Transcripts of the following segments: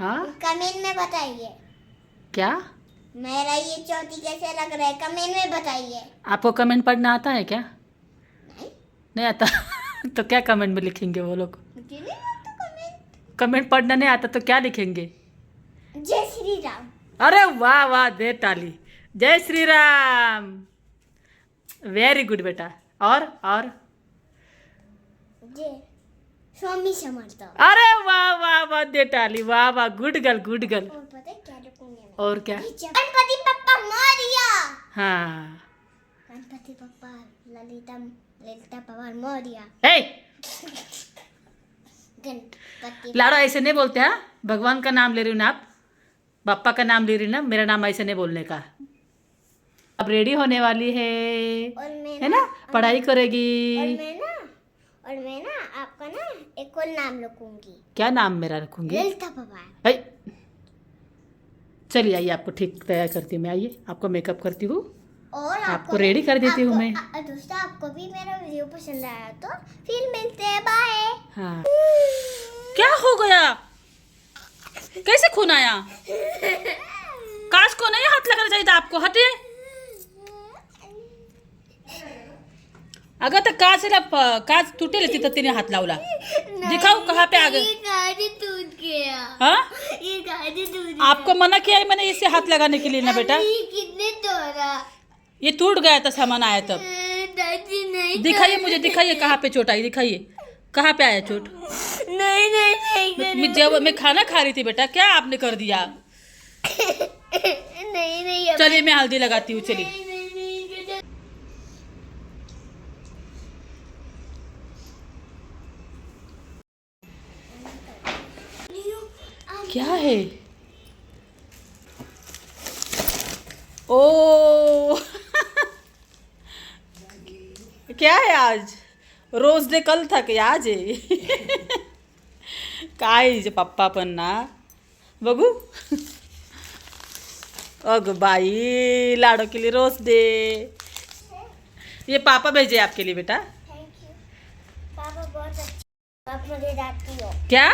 हाँ? कमेंट में बताइए। क्या? मेरा ये चौथी कैसे लग रहा है? कमेंट में बताइए। आपको कमेंट पढ़ना आता है क्या? नहीं। नहीं आता? तो क्या कमेंट में लिखेंगे वो लोग? कमेंट। कमेंट पढ़ना नहीं आता तो क्या लिखेंगे? जय श्री राम अरे वाह वाह दे ताली। जय श्री राम वेरी गुड बेटा। और और? जय। स्वामी समर्थ। अरे वाह वाह वाह दे ताली वाह वाह गुड गर्ल गुड गर्ल और पता क्या लिखूँगी मैं? और क्या? गणपति पप्पा मौर्य। हाँ। गणपति पप्पा ललिता ललिता पवार मौर्य। ए गणपति लाड़ो ऐसे नहीं बोलते हैं? भगवान का नाम ले रही हूँ ना आप? पापा का नाम ले रही ना? मेरा नाम ऐसे नहीं बोलने का। अब रेडी होने वाली है। है ना? पढ़ाई करेगी। और मैं ना और मैं ना आपका ना एक और नाम रखूँगी। क्या नाम मेरा रखूँगी? ललिता पवार। चलिए आइए आपको ठीक तैयार करती हूँ मैं। आइए आपको मेकअप करती हूँ। और आपको ready कर देती हूँ मैं। दोस्तों आपको भी मेरा वीडियो पसंद आया तो फिर मिलते हैं। बाय हाँ। क्या हो गया? कैसे खून आया? काश को नहीं हाथ लगना चाहिए था आपको हटिए। अगं तर काच आहे ना प- काच तुटेल तिथं तिने हात लावला. दिखाओ कहाँ पे आ गए ये गाड़ी टूट गया. हाँ? ये गाड़ी टूट आपको मना किया है मैंने इसे हाथ लगाने के लिए ना बेटा? ये कितने तोड़ा? ये टूट गया था सामान आया तब। दादी नहीं दिखाइए मुझे दिखाइए कहाँ पे चोट आई दिखाइए। कहाँ पे आया चोट? नहीं नहीं नहीं मैं- मैं जब मैं खाना खा रही थी बेटा। क्या आपने कर दिया? नहीं नहीं अब- चलिए मैं हल्दी लगाती हूँ चलिए नहीं, नहीं, नहीं, नहीं, नहीं। क्या है? ओ! क्या है आज? रोज डे कल था की आज आहे काय पप्पा पण ना? बघू. अग बाई लाडो के लिए रोज डे. ये पापा भेजे आपके लिए बेटा. थैंक यू पापा बहुत अच्छा आप मुझे डांटती हो. क्या?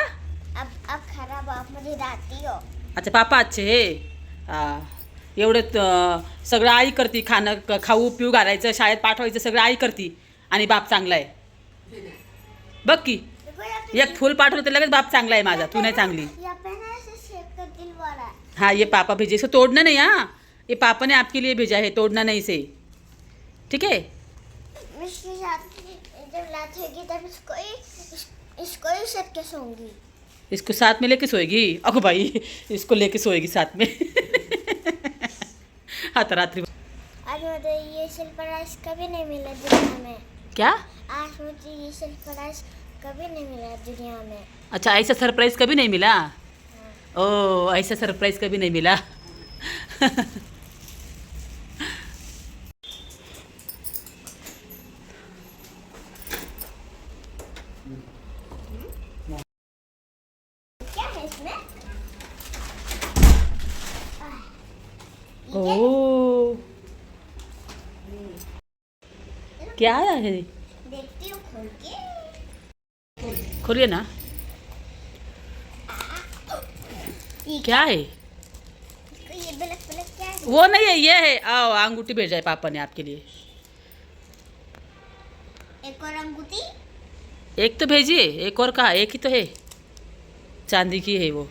अच्छा पापा अच्छे हे. हा. एवढं त- सगळं आई करती खाणं खाऊ पिऊ घालायचं शाळेत पाठवायचं सगळं आई करती. आणि बाप चांगला आहे. बघ की एक फुल पाठवलं तर लगेच बाप चांगला आहे माझा. तू नाही चांगली. है हाँ ये पापा भेजे. इसको तोड़ना नहीं हाँ. ये पापा ने आपके लिए भेजा है तोड़ना नहीं इसे. ठीक है मैं इसके इसको ही ही इसको साथ में लेके सोएगी? अगो भाई इसको लेके सोएगी साथ में। हाँ तो रात्रि आज मुझे ये सरप्राइज़ कभी नहीं मिला दुनिया में। क्या? आज मुझे ये सरप्राइज़ कभी नहीं मिला दुनिया में। अच्छा ऐसा सरप्राइज़ कभी नहीं मिला? ओ ऐसा सरप्राइज़ कभी नहीं मिला। क्या है? देखती हूँ खोल के। खोलिए ना। ये क्या है? ये ब्लैक ब्लैक क्या है? वो नहीं है ये है। आओ अंगूठी भेजा है पापा ने आपके लिए। एक और अंगूठी। एक तो भेजिए एक और कहा एक ही तो है। चांदी की है वो।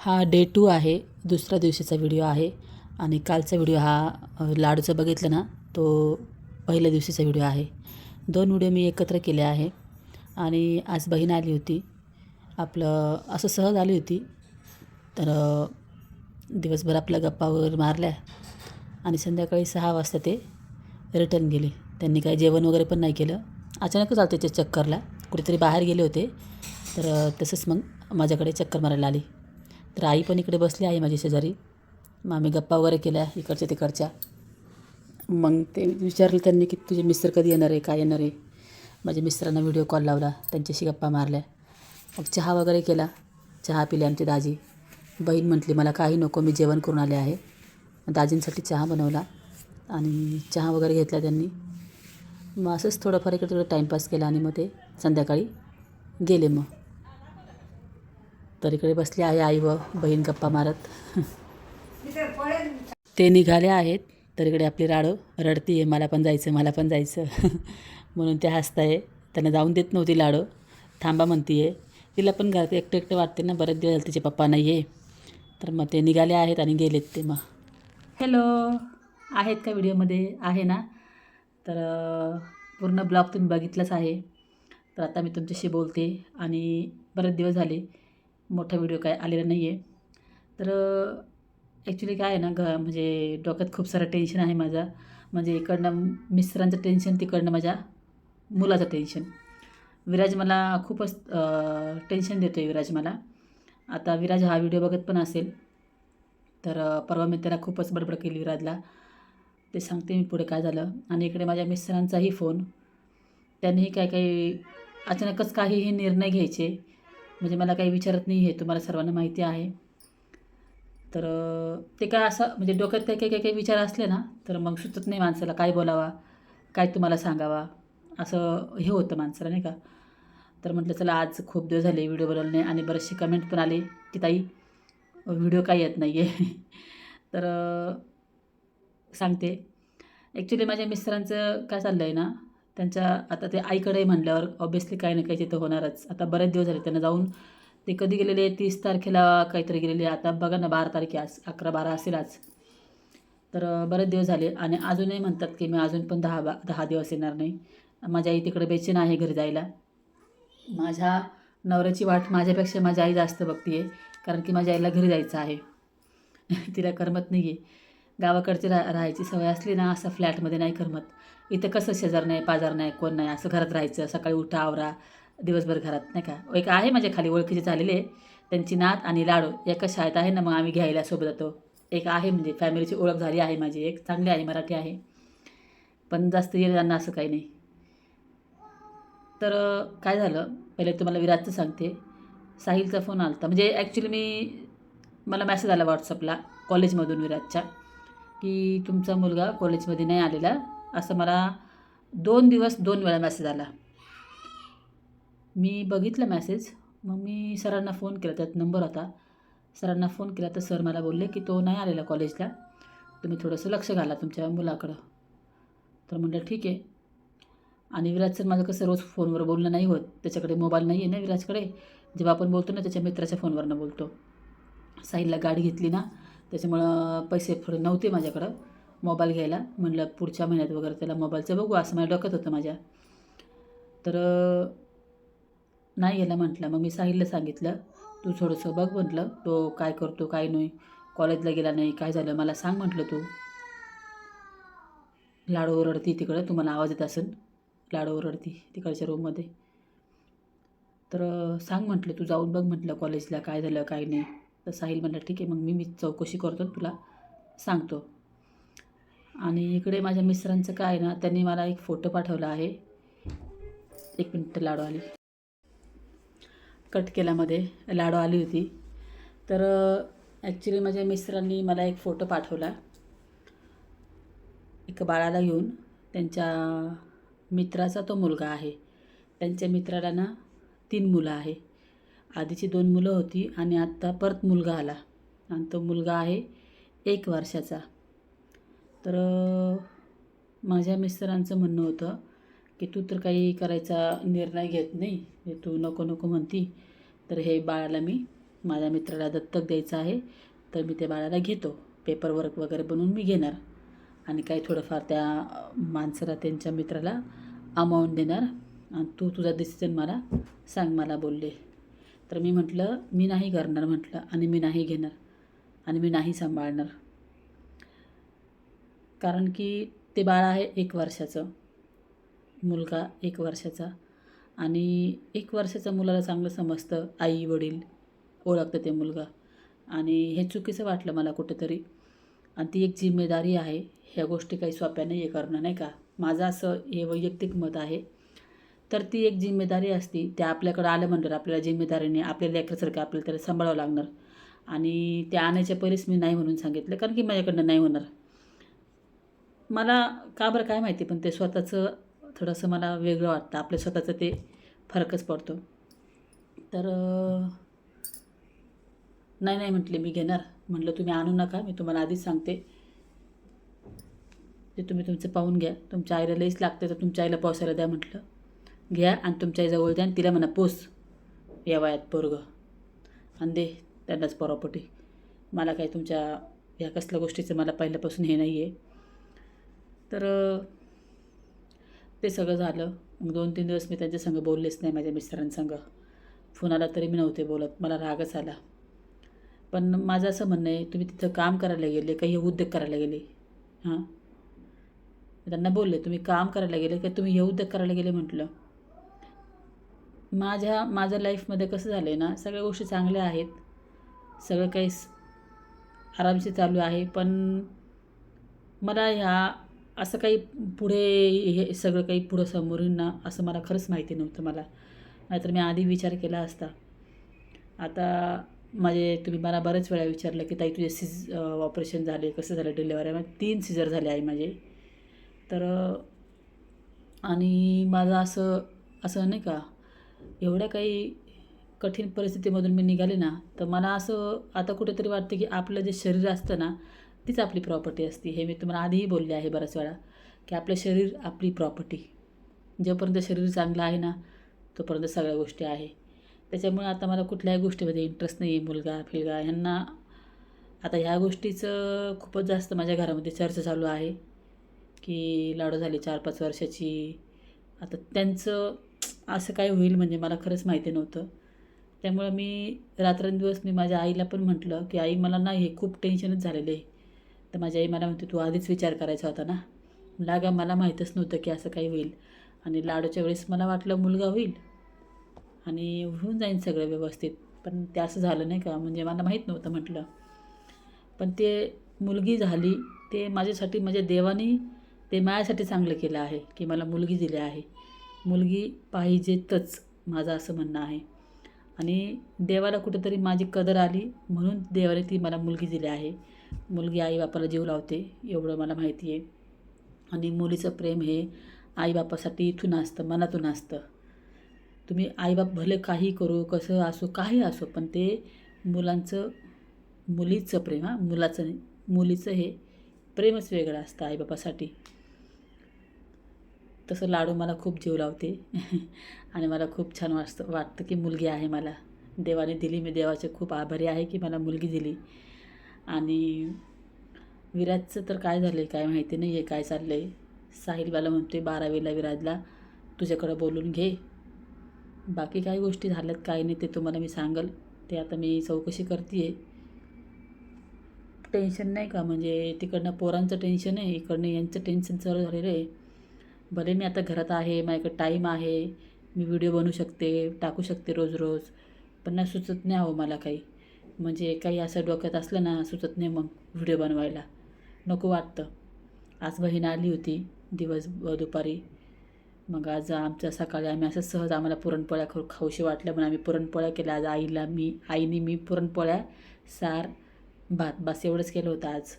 हा डे टू आहे. दुसऱ्या दिवशीचा व्हिडिओ आहे. आणि कालचा व्हिडिओ हा लाडूचा बघितलं ना. तो पहिल्या दिवशीचा व्हिडिओ आहे. दोन व्हिडिओ मी एकत्र केले आहे. आणि आज बहीण आली होती. आपलं असं सहज आली होती. तर दिवसभर आपल्या गप्पा वगैरे मारल्या. आणि संध्याकाळी सहा वाजता ते रिटर्न गेले. त्यांनी काही जेवण वगैरे पण नाही केलं. अचानकच आलं त्याच्या चक्करला. कुठेतरी बाहेर गेले होते. तर तसंच मग माझ्याकडे चक्कर मारायला आली. तर आई पण इकडे बसली आहे माझी शेजारी. मग आम्ही गप्पा वगैरे केल्या इकडच्या तिकडच्या. मग ते विचारलं त्यांनी की तुझे मिस्टर कधी येणार आहे काय येणार आहे? माझ्या मिस्टरांना व्हिडिओ कॉल लावला त्यांच्याशी गप्पा मारल्या. मग चहा वगैरे केला चहा पिले आमची दाजी. बहीण म्हटली मला काही नको मी जेवण करून आले आहे. मग दाजींसाठी चहा बनवला आणि चहा वगैरे घेतला त्यांनी. मग असंच थोडंफार इकडे थोडं टाईमपास केला आणि मग ते संध्याकाळी गेले मग. तर इकडे बसले आहे आई व बहीण गप्पा मारत. ते निघाले आहेत. तर इकडे आपली राडो रडती आहे मला पण जायचं मला पण जायचं म्हणून ते हसताय. त्यांना जाऊन देत नव्हती लाडो. थांबा म्हणती आहे तिला पण घरात एकटं एकटं वाटते ना बरेच दिवस तिचे पप्पा नाही आहे तर मग ते निघाले आहेत आणि गेलेत ते मग. हॅलो आहेत का व्हिडिओमध्ये? आहे ना? तर पूर्ण ब्लॉग तुम्ही बघितलाच आहे. तर आता मी तुमच्याशी बोलते आणि बरेच दिवस झाले मोठा व्हिडिओ काय आलेला नाही आहे तर ॲक्च्युली काय आहे ना घ म्हणजे डोक्यात खूप सारं टेन्शन आहे माझं. म्हणजे इकडनं मिस्टरांचं टेन्शन तिकडनं माझ्या मुलाचं टेन्शन विराज मला खूपच टेन्शन देतो आहे विराज मला. आता विराज हा व्हिडिओ बघत पण असेल तर परवा मी त्याला खूपच बडबड केली विराजला. ते सांगते मी पुढे काय झालं. आणि इकडे माझ्या मिस्टरांचाही फोन त्यांनीही काय काही अचानकच काहीही निर्णय घ्यायचे. म्हणजे मला काही विचारत नाही हे तुम्हाला सर्वांना माहिती आहे. तर ते काय असं म्हणजे डोक्यात काही काही काही काही विचार असले ना तर मग सुचत नाही माणसाला काय बोलावा काय तुम्हाला सांगावा असं हे होतं माणसाला नाही का? तर म्हटलं चला आज खूप दिवस झाले व्हिडिओ बनवले नाही आणि बरेचसे कमेंट पण आले की ताई व्हिडिओ काय येत नाही आहे तर सांगते. ॲक्च्युली माझ्या मिस्टरांचं काय चाललं आहे ना त्यांच्या आता ते आईकडे म्हणल्यावर ऑब्वियसली काही ना काही तिथं होणारच. आता बरेच दिवस झाले त्यांना जाऊन ते कधी गेलेले? तीस तारखेला काहीतरी गेलेले. आता बघा ना बारा तारखे आज अकरा बारा असेल आज. तर बरेच दिवस झाले. आणि अजूनही म्हणतात की मी अजून पण दहा बा दहा दिवस येणार नाही. माझ्या आई तिकडे बेचैन आहे घरी जायला. माझ्या नवऱ्याची वाट माझ्यापेक्षा माझी आई जास्त बघते आहे कारण की माझ्या आईला घरी जायचं आहे. तिला करमत नाही आहे गावाकडची रा राहायची सवय असली ना असं फ्लॅटमध्ये नाही करमत. इथं कसं शेजार नाही पाजार नाही कोण नाही असं घरात राहायचं. सकाळी उठा आवरा. दिवसभर घरात नाही का? एक आहे माझ्या खाली ओळखीचे झालेले त्यांची नात आणि लाडू एका शाळेत आहे ना मग आम्ही घ्यायला सोबत जातो. एक आहे म्हणजे फॅमिलीची ओळख झाली आहे माझी एक चांगली आहे मराठी आहे. पण जास्त येईल त्यांना असं काही नाही. तर काय झालं? पहिले तुम्हाला विराजचं सांगते. साहिलचा फोन आला होता म्हणजे ॲक्च्युली मी मला मॅसेज आला व्हॉट्सअपला कॉलेजमधून विराजच्या की तुमचा मुलगा कॉलेजमध्ये नाही आलेला असं मला दोन दिवस दोन वेळा मेसेज आला. मी बघितलं मॅसेज मग मी सरांना फोन केला त्यात नंबर होता. सरांना फोन केला तर सर मला बोलले की तो नाही आलेला कॉलेजला तुम्ही थोडंसं लक्ष घाला तुमच्या मुलाकडं. तर म्हटलं ठीक आहे. आणि विराज सर माझं कसं रोज फोनवर बोलणं नाही होत. त्याच्याकडे मोबाईल नाही आहे ना विराजकडे. जेव्हा आपण बोलतो ना त्याच्या मित्राच्या फोनवरनं बोलतो. साईडला गाडी घेतली ना त्याच्यामुळं पैसे थोडे नव्हते माझ्याकडं. मोबाईल घ्यायला. म्हणलं पुढच्या महिन्यात वगैरे त्याला मोबाईलचं बघू. असं मला डोक्यात होतं माझ्या. तर नाही याला म्हटलं. मग मी साहिलला सांगितलं तू थोडंसं बघ म्हटलं. तो काय करतो काय नाही. कॉलेजला गेला नाही. काय झालं? मला सांग म्हटलं तू. लाडू ओरडती तिकडं. तुम्हाला आवाज येत असेल लाडू ओरडती तिकडच्या रूममध्ये तर सांग म्हटलं तू. जाऊन बघ म्हटलं कॉलेजला. काय झालं काय नाही. तर साहिल म्हटलं ठीक आहे मग मी मी चौकशी करतो तुला सांगतो. आणि इकडे माझ्या मिस्टरांचं काय ना त्यांनी मला एक फोटो पाठवला आहे. एक मिनटं लाडू आली. कट केल्यामध्ये लाडू आली होती. तर ॲक्च्युली माझ्या मिस्टरांनी मला एक फोटो पाठवला. एका बाळाला घेऊन. त्यांच्या मित्राचा तो मुलगा आहे. त्यांच्या मित्राला ना तीन मुलं आहे. आधीची दोन मुलं होती आणि आत्ता परत मुलगा आला. आणि तो मुलगा आहे एक वर्षाचा. तर माझ्या मिस्टरांचं म्हणणं होतं की तू तर काही करायचा निर्णय घेत नाही. म्हणजे तू नको नको म्हणती. तर हे बाळाला मी माझ्या मित्राला दत्तक द्यायचं आहे. तर मी त्या बाळाला घेतो. पेपरवर्क वगैरे बनवून मी घेणार. आणि काही थोडंफार त्या माणसाला त्यांच्या मित्राला अमाऊंट देणार. आणि तू तुझा डिसिजन मला सांग मला बोलले. तर मी म्हटलं मी नाही करणार म्हटलं. आणि मी नाही घेणार. आणि मी नाही सांभाळणार. कारण की ते बाळ आहे एक वर्षाचं. मुलगा एक वर्षाचा आणि एक वर्षाच्या मुलाला चांगलं समजतं आई वडील ओळखतं ते मुलगा. आणि हे चुकीचं वाटलं मला कुठेतरी. आणि ती एक जिम्मेदारी आहे ह्या गोष्टी काही सोप्या नाही आहे करणं नाही का? माझं असं हे वैयक्तिक मत आहे. तर ती एक जिम्मेदारी असती त्या आपल्याकडं आलं म्हणलं आपल्याला जिम्मेदारीने आपल्या लेकरासारखं आपल्याला त्याला सांभाळावं लागणार. आणि त्या आणायच्या पहिलेच मी नाही म्हणून सांगितलं कारण की माझ्याकडनं नाही होणार. मला का बरं काय माहिती पण ते स्वतःचं थोडंसं मला वेगळं वाटतं. आपल्या स्वतःचं ते फरकच पडतो. तर नाही नाही म्हटले मी घेणार. म्हटलं तुम्ही आणू नका. मी तुम्हाला आधीच सांगते. ते तुम्ही तुमचं पाहून घ्या. तुमच्या आईला लईच लागते तर तुमच्या आईला पोसायला द्या म्हटलं. घ्या आणि तुमच्या आईजवळ द्या आणि तिला म्हणा पोस. या वयात पोरगं. आणि दे त्यांनाच प्रॉपर्टी मला काही तुमच्या ह्या कसल्या गोष्टीचं मला पहिल्यापासून हे नाही आहे तर ते सगळं झालं. मग दोन तीन दिवस मी त्यांच्यासंग बोललेच नाही माझ्या मिस्टरांसंग फोन आला तरी मी नव्हते बोलत. मला रागच आला. पण माझं असं म्हणणं आहे तुम्ही तिथं काम करायला गेले काही उद्योग करायला गेले? हां? त्यांना बोलले तुम्ही काम करायला गेले का तुम्ही हे उद्योग करायला गेले म्हटलं. माझ्या माझ्या लाईफमध्ये कसं झालं आहे ना सगळ्या गोष्टी चांगल्या आहेत. सगळं काही स- आरामशीर चालू आहे. पण मला ह्या असं काही पुढे हे सगळं काही पुढं समोरून ना असं मला खरंच माहिती नव्हतं मला. नाहीतर मी आधी विचार केला असता. आता माझे तुम्ही मला बऱ्याच वेळा विचारलं की ताई तुझे सिज ऑपरेशन झाले कसं झालं डिलेवरी मग तीन सिजर झाले आहे माझे. तर आणि माझं असं असं नाही का एवढ्या काही कठीण परिस्थितीमधून मी निघाले ना तर मला असं आता कुठेतरी वाटतं की आपलं जे शरीर असतं ना तीच आपली प्रॉपर्टी असते. हे मी तुम्हाला आधीही बोलले आहे बऱ्याच वेळा की आपलं शरीर आपली प्रॉपर्टी जोपर्यंत शरीर चांगलं आहे ना तोपर्यंत सगळ्या गोष्टी आहे. त्याच्यामुळे आता मला कुठल्याही गोष्टीमध्ये इंटरेस्ट नाही आहे मुलगा फिलगा ह्यांना आता ह्या गोष्टीचं खूपच जास्त माझ्या घरामध्ये चर्चा चालू आहे की लाडू झाली चार पाच वर्षाची. आता त्यांचं असं काय होईल म्हणजे मला खरंच माहिती नव्हतं. त्यामुळं मी रात्रंदिवस मी माझ्या आईला पण म्हटलं की आई मला ना हे खूप टेन्शनच झालेलं आहे. तर माझी आई मला म्हणते तू आधीच विचार करायचा होता ना? लागा मला माहीतच नव्हतं की असं काही होईल. आणि लाडूच्या वेळेस मला वाटलं मुलगा होईल. आणि होऊन जाईन सगळं व्यवस्थित. पण ते असं झालं नाही का? म्हणजे मला माहीत नव्हतं म्हटलं. पण ते मुलगी झाली ते माझ्यासाठी म्हणजे देवाने ते माझ्यासाठी चांगलं केलं आहे की मला मुलगी दिली आहे. मुलगी पाहिजेतच माझं असं म्हणणं आहे. आणि देवाला कुठंतरी माझी कदर आली म्हणून देवाने ती मला मुलगी दिली आहे. मुलगी आईबापाला जीव लावते एवढं मला माहिती आहे. आणि मुलीचं प्रेम हे आईबापासाठी इथून असतं मनातून असतं तुम्ही आईबाप भले काही करू कसं असो काही असो पण ते मुलांचं मुलीचं प्रेम हां मुलाचं नाही मुलीचं हे प्रेमच वेगळं असतं आईबापासाठी. तसं लाडू मला खूप जीव लावते. आणि मला खूप छान वाटतं वाटतं की मुलगी आहे मला. देवाने दिली मी देवाचे खूप आभारी आहे की मला मुलगी दिली. आणि विराजचं तर काय झालं आहे काय माहिती नाही आहे काय चाललं आहे साहिलवाला म्हणतो आहे बारावीला विराजला तुझ्याकडं बोलून घे. बाकी काही गोष्टी झाल्यात काय नाही ते तुम्हाला मी सांगल. ते आता मी चौकशी करते आहे टेन्शन नाही का? म्हणजे तिकडनं पोरांचं टेन्शन आहे इकडनं यांचं टेन्शन चालू झालेलं आहे. भले मी आता घरात आहे माझ्याकडे टाईम आहे मी व्हिडिओ बनवू शकते टाकू शकते रोज रोज पण नाही सुचत नाही हवं मला काही. म्हणजे काही असं डोक्यात असलं ना सुचत नाही मग व्हिडिओ बनवायला. नको वाटतं. आज बहीण आली होती दिवस दुपारी. मग आज आमच्या सकाळी आम्ही असं सहज आम्हाला पुरणपोळ्या खाऊ खाऊशी वाटल्या म्हणून आम्ही पुरणपोळ्या केल्या. आज आईला मी आईने मी पुरणपोळ्या सार भात बास एवढंच केलं होतं आज.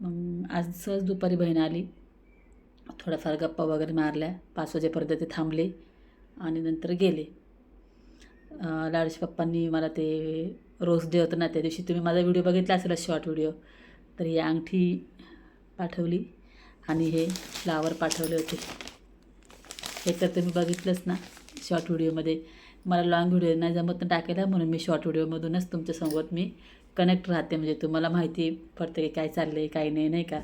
मग आज सहज दुपारी बहीण आली. थोड्याफार गप्पा वगैरे मारल्या. पाच वाजेपर्यंत ते थांबले आणि नंतर गेले. लाडशे पप्पांनी मला ते रोज डे होतं ना त्या दिवशी तुम्ही माझा व्हिडिओ बघितला असेल शॉर्ट व्हिडिओ तर ही अंगठी पाठवली आणि हे फ्लावर पाठवले होते. हे तर तुम्ही बघितलंच ना शॉर्ट व्हिडिओमध्ये मला लॉंग व्हिडिओ नाही जमत ना टाकायला म्हणून मी शॉर्ट व्हिडिओमधूनच तुमच्यासोबत मी कनेक्ट राहते. म्हणजे तुम्हाला माहिती पडते की काय चाललं आहे काय नाही नाही का?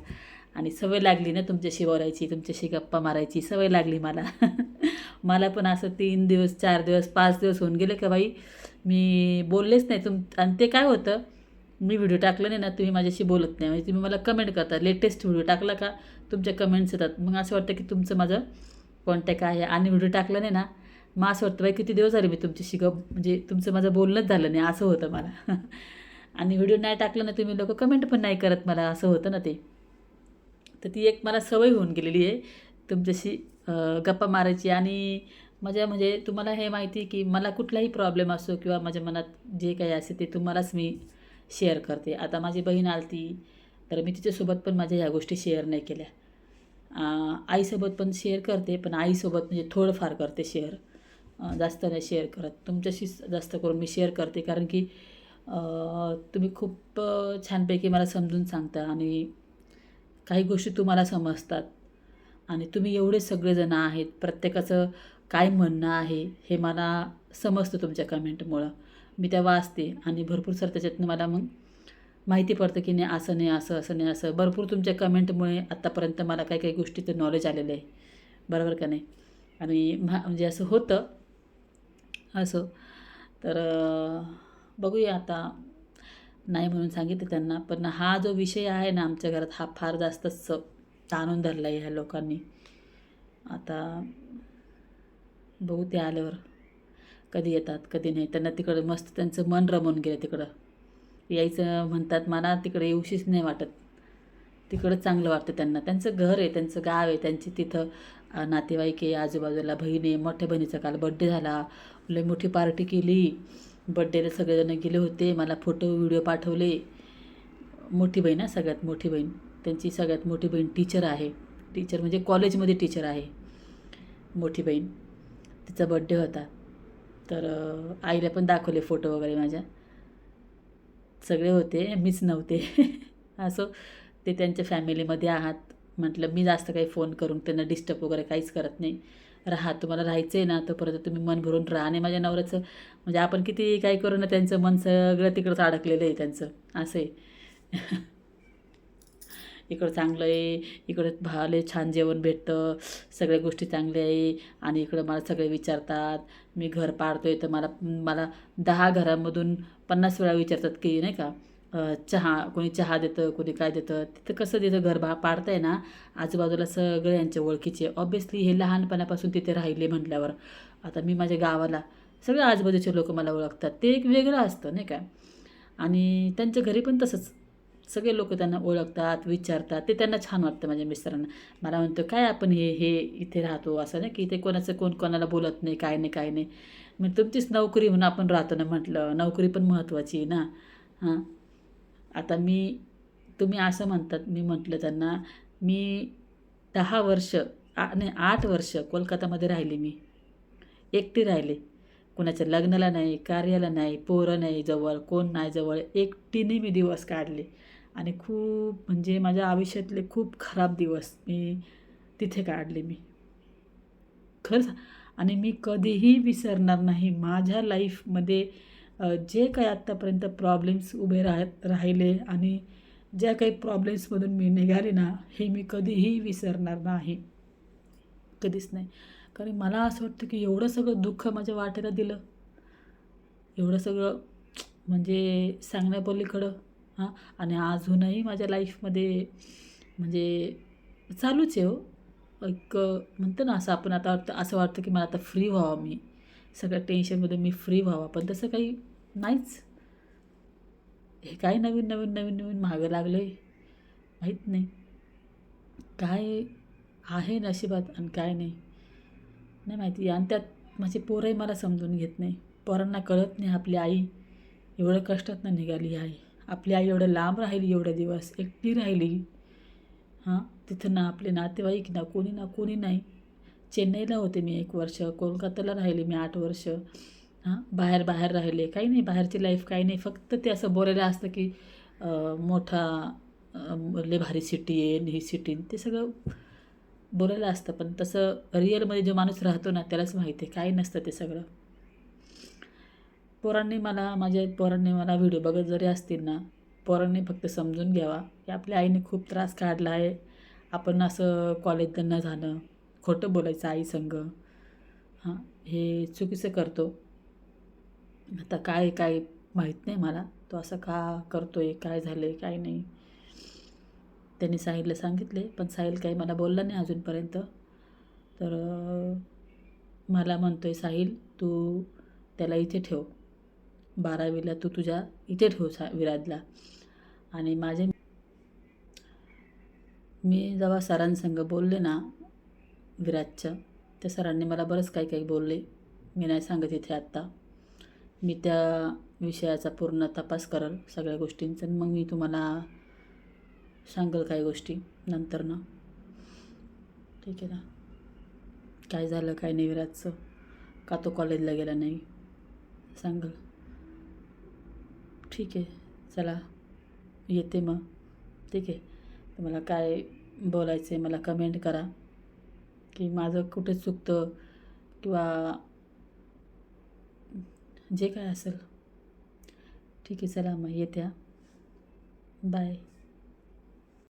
आणि सवय लागली ना तुमच्याशी बोलायची तुमच्याशी गप्पा मारायची सवय लागली मला. मला पण असं तीन दिवस चार दिवस पाच दिवस होऊन गेले का बाई मी बोललेच नाही. तुम आणि ते काय होतं मी व्हिडिओ टाकलं नाही ना तुम्ही माझ्याशी बोलत नाही. म्हणजे तुम्ही मला कमेंट करता लेटेस्ट व्हिडिओ टाकला का तुमच्या कमेंट्स येतात. मग असं वाटतं की तुमचं माझं कॉन्टॅक्ट आहे. आणि व्हिडिओ टाकलं नाही ना मग असं वाटतं बाई किती दिवस झाले मी तुमच्याशी ग म्हणजे तुमचं माझं बोलणंच झालं नाही असं होतं मला. आणि व्हिडिओ नाही टाकलं ना तुम्ही लोक कमेंट पण नाही करत मला असं होतं ना ते. तर ती एक मला सवय होऊन गेलेली आहे. तुमच्याशी गप्पा मारायची आणि माझ्या म्हणजे तुम्हाला हे माहिती की मला कुठलाही प्रॉब्लेम असो किंवा माझ्या मनात जे काही असेल ते तुम्हालाच मी शेअर करते. आता माझी बहीण आलती तर मी तिच्यासोबत पण माझ्या ह्या गोष्टी शेअर नाही केल्या. आईसोबत पण शेअर करते पण आईसोबत म्हणजे थोडंफार करते शेअर जास्त नाही शेअर करत. तुमच्याशी जास्त करून मी शेअर करते कारण की तुम्ही खूप छानपैकी मला समजून सांगता आणि काही गोष्टी तुम्हाला समजतात. आणि तुम्ही एवढे सगळेजणं आहेत प्रत्येकाचं काय म्हणणं आहे हे मला समजतं तुमच्या कमेंटमुळं मी त्या वाचते आणि भरपूर सर त्याच्यातनं मला मग माहिती पडतं की नाही असं नाही असं असं नाही असं. भरपूर तुमच्या कमेंटमुळे आत्तापर्यंत मला काही काही गोष्टीचं नॉलेज आलेलं आहे. बरोबर का नाही? आणि म्हा म्हणजे असं होतं. असं. तर बघूया आता. नाही म्हणून सांगितलं त्यांना. पण हा जो विषय आहे ना आमच्या घरात हा फार जास्तच ताणून धरला आहे ह्या लोकांनी. आता बघू ते आल्यावर. कधी येतात कधी नाही. त्यांना तिकडं मस्त त्यांचं मन रमून गेलं तिकडं. यायचं म्हणतात मला तिकडे येऊशीच नाही वाटत. तिकडं चांगलं वाटतं त्यांना. त्यांचं घर आहे त्यांचं गाव आहे त्यांची तिथं नातेवाईक आहे आजूबाजूला बहीण आहे मोठ्या बहिणीचा काल बड्डे झाला. लई मोठी पार्टी केली. बड्डेला सगळेजण गेले होते मला फोटो व्हिडिओ पाठवले. मोठी बहीण आहे सगळ्यात मोठी बहीण. त्यांची सगळ्यात मोठी बहीण टीचर आहे. टीचर म्हणजे कॉलेजमध्ये टीचर आहे. मोठी बहीण. तिचा बड्डे होता. तर आईला पण दाखवले फोटो वगैरे माझ्या. सगळे होते मीच नव्हते. असो ते त्यांच्या फॅमिलीमध्ये आहात. म्हटलं मी जास्त काही फोन करून त्यांना डिस्टर्ब वगैरे काहीच करत नाही. राहा तुम्हाला राहायचं आहे ना तोपर्यंत तुम्ही मन भरून राहा. आणि माझ्या नवऱ्याचं म्हणजे आपण किती काही करू ना त्यांचं मन सगळं तिकडंच अडकलेलं आहे त्यांचं. असं आहे. इकडं चांगलं आहे इकडं भाले छान जेवण भेटतं सगळ्या गोष्टी चांगल्या आहे. आणि इकडं मला सगळे विचारतात मी घर पाडतोय तर मला मला दहा घरामधून पन्नास वेळा विचारतात की नाही का? चहा कोणी चहा देतं कोणी काय देतं तिथं कसं तिथं घर बा पाडतंय ना आजूबाजूला सगळे यांच्या ओळखीचे. ऑब्वियसली हे लहानपणापासून तिथे राहिले म्हटल्यावर. आता मी माझ्या गावाला सगळे आजूबाजूचे लोक मला ओळखतात. ते एक वेगळं असतं नाही का? आणि त्यांच्या घरी पण तसंच. सगळे लोक त्यांना ओळखतात विचारतात. ते त्यांना छान वाटतं माझ्या मिस्टरांना. मला म्हणतो काय आपण हे हे इथे राहतो? असं नाही की इथे कोणाचं कोण कोणाला बोलत नाही काय नाही काय नाही. मग तुमचीच नोकरी म्हणून आपण राहतो ना म्हटलं. नोकरी पण महत्त्वाची आहे ना. हां. आता मी तुम्ही असं म्हणतात मी म्हटलं त्यांना मी दहा वर्ष नाही आठ वर्ष कोलकातामध्ये राहिली मी. एकटी राहिले. कोणाच्या लग्नाला नाही कार्याला नाही पोरं नाही जवळ कोण नाही जवळ एकटीने मी दिवस काढले. आणि खूप म्हणजे माझ्या आयुष्यातले खूप खराब दिवस मी तिथे काढले मी. खरंच आणि मी कधीही विसरणार नाही. माझ्या लाईफमध्ये जे काही आत्तापर्यंत प्रॉब्लेम्स उभे राह राहिले आणि ज्या काही प्रॉब्लेम्समधून मी निघाले ना हे मी कधीही विसरणार नाही. कधीच नाही. कारण मला असं वाटतं की एवढं सगळं दुःख माझ्या वाटेला दिलं. एवढं सगळं म्हणजे सांगण्यापलीकडं हां? आणि अजूनही माझ्या लाईफमध्ये म्हणजे चालूच आहे हो. एक म्हणतो ना असं आपण आता वाटतं असं वाटतं की मला आता फ्री व्हावं मी. सगळ्या टेन्शनमध्ये मी फ्री व्हावा. पण तसं काही नाहीच. हे काय नवीन नवीन नवीन नवीन मागं लागलं आहे माहीत नाही. काय आहे नशिबात आणि काय नाही? नाही माहिती. आणि त्यात माझे पोरंही मला समजून घेत नाही. पोरांना कळत नाही आपली आई एवढं कष्टातनं निघाली आहे. आपली आई एवढं लांब राहिली एवढे दिवस एकटी राहिली. हां तिथं ना आपले नातेवाईक ना कोणी ना कोणी नाही. चेन्नईला होते मी एक वर्ष कोलकात्याला राहिले मी आठ वर्ष. हां बाहेर बाहेर राहिले. काही नाही बाहेरची लाईफ काही नाही. फक्त ते असं बोलायला असतं की मोठा अं, लय भारी सिटी आहे ही सिटी ते सगळं बोलायला असतं. पण तसं रिअलमध्ये जो माणूस राहतो ना त्यालाच माहिती आहे. काय नसतं ते सगळं. पोरांनी मला माझ्या पोरांनी मला व्हिडिओ बघत जरी असतील ना पोरांनी फक्त समजून घ्यावा. की आपल्या आईने खूप त्रास काढला आहे. आपण असं कॉलेजला न जाणं. खोटं बोलायचं आई संग हां हे चुकीचं करतो. आता काय काय माहीत नाही मला. तो असं का करतो आहे काय झालं आहे काय नाही. त्यांनी साहिलला सांगितले पण साहिल काही मला बोलला नाही अजूनपर्यंत. तर मला म्हणतो आहे साहिल तू त्याला इथे ठेव. बारावीला तू तुझ्या इथे ठेव सा विराजला. आणि माझे मी जेव्हा सरांसंग बोलले ना विराजच्या. त्या सरांनी मला बरंच काही काही बोलले. मी नाही सांगत इथे आत्ता. मी त्या विषयाचा पूर्ण तपास करल सगळ्या गोष्टींचा आणि मग मी तुम्हाला सांगेल काही गोष्टी नंतर ना. ठीक आहे ना? काय झालं काय नाही विराजचं? का तो कॉलेजला गेला नाही? सांगल. ठीक आहे चला. येते मग. ठीक आहे. तुम्हाला काय बोलायचं आहे मला कमेंट करा. की माझं कुठे चुकतं किंवा जे काय असेल. ठीक आहे चला मग येत्या. बाय